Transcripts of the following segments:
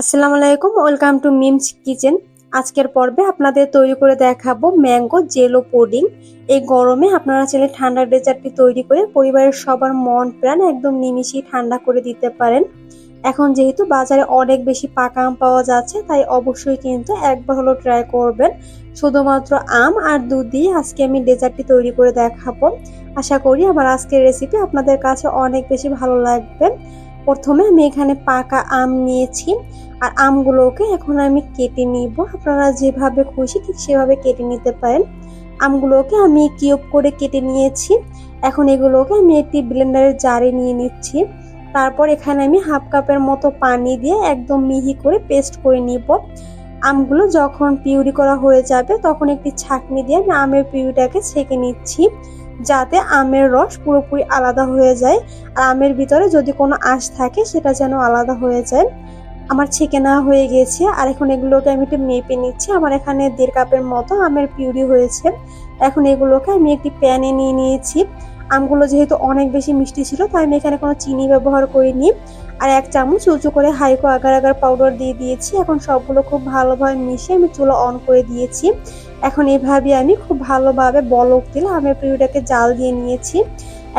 আসসালামু আলাইকুম, welcome to memes kitchen. আজকের পর্বে আপনাদের তৈরি করে দেখাবো ম্যাঙ্গো জেলো পুডিং। এই গরমে আপনারা চাইলে ঠান্ডা ডেজার্টটি তৈরি করে পরিবারের সবার মন, প্রাণ একদম নিমিশেই ঠান্ডা করে দিতে পারেন। এখন যেহেতু বাজারে অনেক বেশি পাকা আম পাওয়া যাচ্ছে, তাই অবশ্যই কিন্তু একবার হলো ট্রাই করবেন। শুধুমাত্র আম আর দুধ দিয়ে আজকে আমি ডেজার্টটি তৈরি করে দেখাবো। আশা করি আমার আজকের রেসিপি আপনাদের কাছে অনেক বেশি ভালো লাগবে। প্রথমে আমি এখানে পাকা আম নিয়েছি আর আমগুলোকে এখন আমি কেটে নিব। আপনারা যেভাবে খুশি ঠিক সেভাবে কেটে নিতে পারেন। আমগুলোকে আমি কিউব করে কেটে নিয়েছি। এখন এগুলোকে আমি একটি ব্লেন্ডারের জারে নিয়ে নিচ্ছি। তারপর এখানে আমি হাফ কাপের মতো পানি দিয়ে একদম মিহি করে পেস্ট করে নিব। আমগুলো যখন পিউরি করা হয়ে যাবে তখন একটি ছাঁকনি দিয়ে আমি আমের পিউরিটাকে ছেঁকে নিচ্ছি। যাতে আমের রস পুরোপুরি আলাদা হয়ে যায়। আর আমের ভিতরে যদি কোনো আঁশ থাকে, সেটা যেন আলাদা হয়ে যায়। আমার ছেঁকে নেওয়া হয়ে গেছে। আর এখন এগুলোকে আমি একটু মেপে নিচ্ছি। আমার এখানে দেড় কাপের মতো আমের পিউরি হয়েছে। এখন এগুলোকে আমি একটি প্যানে নিয়ে নিয়েছি। আমগুলো যেহেতু অনেক বেশি মিষ্টি ছিল, তাই আমি এখানে কোনো চিনি ব্যবহার করিনি। আর এক চামচ উঁচু করে হাইকো আগার আগার পাউডার দিয়ে দিয়েছি। এখন সবগুলো খুব ভালোভাবে মিশিয়ে আমি চুলো অন করে দিয়েছি। এখন এইভাবে আমি খুব ভালোভাবে বলক দিলে আমের পিউরিটাকে জাল দিয়ে নিয়েছি।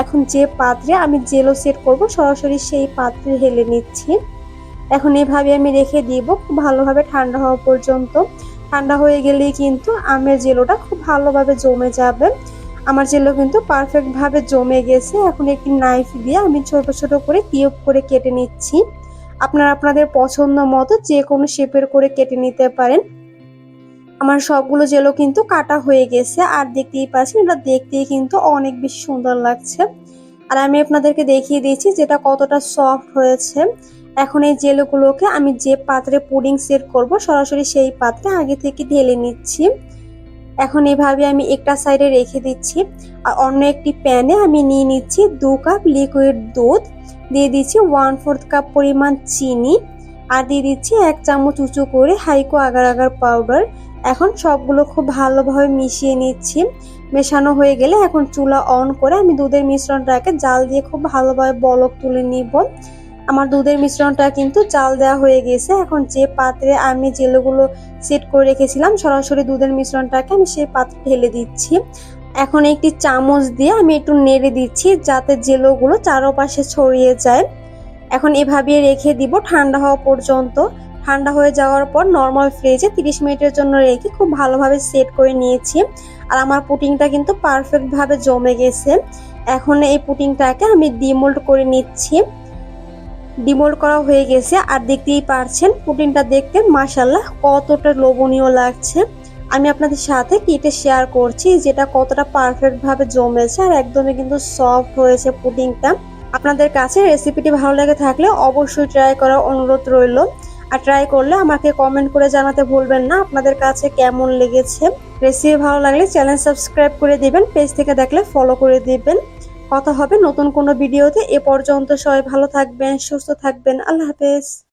এখন যে পাত্রে আমি জেলো সেট করব, সরাসরি সেই পাত্রে হেলে নিচ্ছি। এখন এভাবে আমি রেখে দিব, খুব ভালোভাবে ঠান্ডা হওয়া পর্যন্ত। ঠান্ডা হয়ে গেলেই কিন্তু আমের জেলোটা খুব ভালোভাবে জমে যাবে। আমার জেলো কিন্তু পারফেক্টভাবে জমে গেছে। এখন একটি নাইফ দিয়ে আমি ছোট ছোট করে কিউব করে কেটে নিচ্ছি। আপনারা আপনাদের পছন্দ মতো যে কোনো শেপের করে কেটে নিতে পারেন। আমার সবগুলো জেলো কিন্তু কাটা হয়ে গেছে, আর দেখতেই পাচ্ছেন, এটা দেখতেই কিন্তু অনেক বেশি সুন্দর লাগছে। আর আমি আপনাদেরকে দেখিয়ে দিয়েছি যেটা কতটা সফট হয়েছে। এখন এই জেলোগুলোকে আমি যে পাত্রে পুডিং সেট করব, সরাসরি সেই পাত্রে আগে থেকে ঢেলে নিচ্ছি। এখন এভাবে আমি একটা সাইডে রেখে দিচ্ছি, আর অন্য একটি প্যানে আমি নিয়ে নিচ্ছি দু কাপ লিকুইড দুধ, দিয়ে দিচ্ছি ওয়ান ফোর্থ কাপ পরিমাণ চিনি। আর দিয়ে দিচ্ছি এক চামচ উঁচু করে হাইকো আগার আগার পাউডার এখন সবগুলো খুব ভালোভাবে মিশিয়ে নিচ্ছি। মেশানো হয়ে গেলে এখন চুলা অন করে আমি দুধের মিশ্রণটাকে জাল দিয়ে খুব ভালোভাবে বলক তুলে নিব। আমার দুধের মিশ্রণটা কিন্তু চাল দেওয়া হয়ে গেছে। এখন যে পাত্রে আমি জেলোগুলো সেট করে রেখেছিলাম, সরাসরি দুধের মিশ্রণটাকে আমি সেই পাত্রে ঢেলে দিচ্ছি। এখন একটি চামচ দিয়ে আমি একটু নেড়ে দিচ্ছি যাতে জেলোগুলো চারোপাশে ছড়িয়ে যায়। এখন এভাবে রেখে দিব ঠান্ডা হওয়া পর্যন্ত। ঠান্ডা হয়ে যাওয়ার পর নর্মাল ফ্রিজে তিরিশ মিনিটের জন্য রেখে খুব ভালোভাবে সেট করে নিয়েছি। আর আমার পুটিংটা কিন্তু পারফেক্টভাবে জমে গেছে। এখন এই পুটিংটাকে আমি ডিমোল্ড করে নিচ্ছি। ডিমোল্ড করা হয়ে গেছে। আর দেখতেই পারছেন, পুটিংটা দেখতে মাসাল্লাহ কতটা লোভনীয় লাগছে। আমি আপনাদের সাথে কেটে শেয়ার করছি, যেটা কতটা পারফেক্টভাবে জমেছে আর একদমই কিন্তু সফট হয়েছে পুডিংটা আপনাদের কাছে রেসিপিটি ভালো লেগে থাকলে অবশ্যই ট্রাই করার অনুরোধ রইল। আর ট্রাই করলে আমাকে কমেন্ট করে জানাতে ভুলবেন না। আপনাদের কাছে কেমন লেগেছে? রেসিপি ভালো লাগলে চ্যানেল সাবস্ক্রাইব করে দিবেন পেজ থেকে দেখলে ফলো করে দিবেন। কথা হবে নতুন কোনো ভিডিওতে এ পর্যন্ত সবাই ভালো থাকবেন, সুস্থ থাকবেন। আল্লাহ হাফেজ।